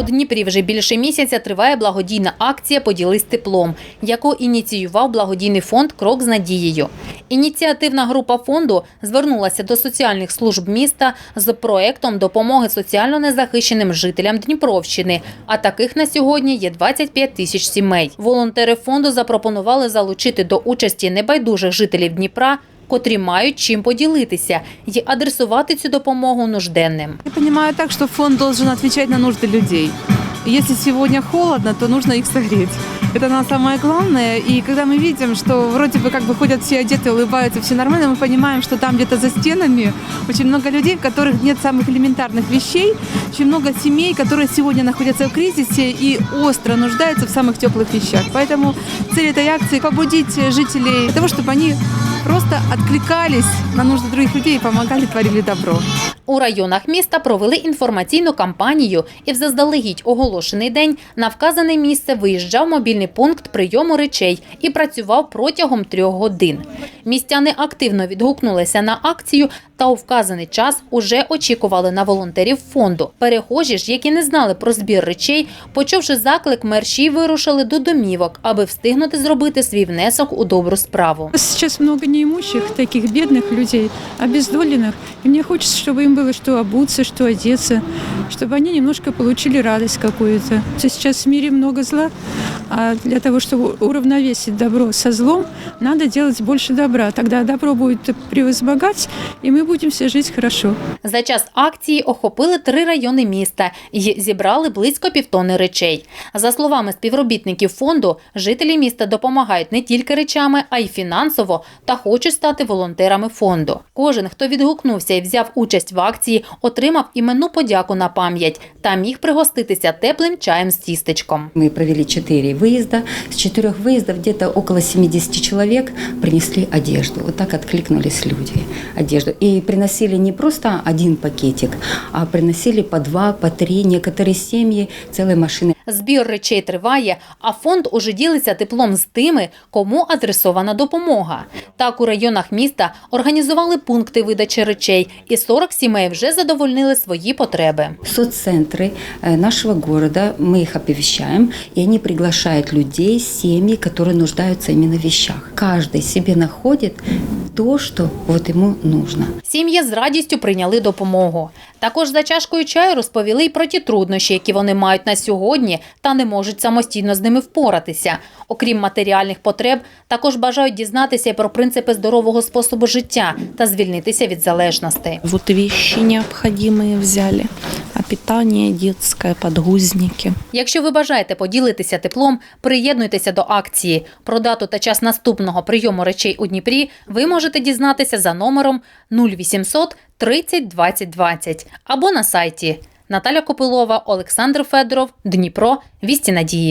У Дніпрі вже більше місяця триває благодійна акція Поділись теплом, яку ініціював благодійний фонд Крок з надією. Ініціативна група фонду звернулася до соціальних служб міста з проектом допомоги соціально незахищеним жителям Дніпровщини. А таких на сьогодні є 25 тисяч сімей. Волонтери фонду запропонували залучити до участі небайдужих жителів Дніпра Котрі мають чим поділитися і адресувати цю допомогу нужденним. Я понимаю так, что фонд должен отвечать на нужды людей. И Если сегодня холодно, то нужно их согреть. Это на самое главное. И когда мы видим, что вроде бы как бы ходят все одеты, улыбаются, все нормально, мы понимаем, что там где-то за стенами очень много людей, в которых нет самых элементарных вещей, очень много семей, которые сегодня находятся в кризисе и остро нуждаются в самых теплых вещах. Поэтому цель этой акции – побудить жителей для того, чтобы они просто откликались на нужды других людей допомагали, творили добро. У районах міста провели інформаційну кампанію і в заздалегідь оголошений день на вказане місце виїжджав мобільний пункт прийому речей і працював протягом трьох годин. Містяни активно відгукнулися на акцію та у вказаний час уже очікували на волонтерів фонду. Перехожі ж, які не знали про збір речей, почувши заклик, мерші вирушили до домівок, аби встигнути зробити свій внесок у добру справу. Сейчас много неимущих, таких бедных людей, обездоленных. И мне хочется, чтобы им было что обуться, что одеться, чтобы они немножко получили радость какую-то. Сейчас в мире много зла, а для того, чтобы уравновесить добро со злом, надо делать больше добра. Тогда добро будет превозмогать, и мы будем все жить хорошо. За час акції охопили три райони міста і зібрали близько півтони речей. За словами співробітників фонду, жителі міста допомагають не тільки речами, а й фінансово та хочуть стати волонтерами фонду. Кожен, хто відгукнувся і взяв участь в акції, отримав іменну подяку на пам'ять та міг пригоститися теплим чаєм з тістечком. Мы провели четыре выезда. С четырех выездов где-то около 70 человек принесли одежду. Вот так откликнулись люди. Одежду. И приносили не просто один пакетик, а приносили по два, по три. Некоторые семьи целые машины. Збір речей триває, а фонд уже ділиться теплом з тими, кому адресована допомога. Так у районах міста організували пункти видачі речей, і 40 сімей вже задовольнили свої потреби. Соццентры э, нашего города, мы их оповещаем, и они приглашают людей, семьи, которые нуждаются именно в вещах. Каждый себе находит то, что вот ему нужно. Сім'ї з радістю прийняли допомогу. Також за чашкою чаю розповіли й про ті труднощі, які вони мають на сьогодні, та не можуть самостійно з ними впоратися. Окрім матеріальних потреб, також бажають дізнатися й про принципи здорового способу життя та звільнитися від залежностей. Вот вещи необходимые взяли, а питание детское, подгузники. Якщо ви бажаєте поділитися теплом, приєднуйтеся до акції. Про дату та час наступного прийому речей у Дніпрі ви можете дізнатися за номером 0800 30 20 20 або на сайті. Наталя Копилова, Олександр Федоров, Дніпро, Вісті Надії.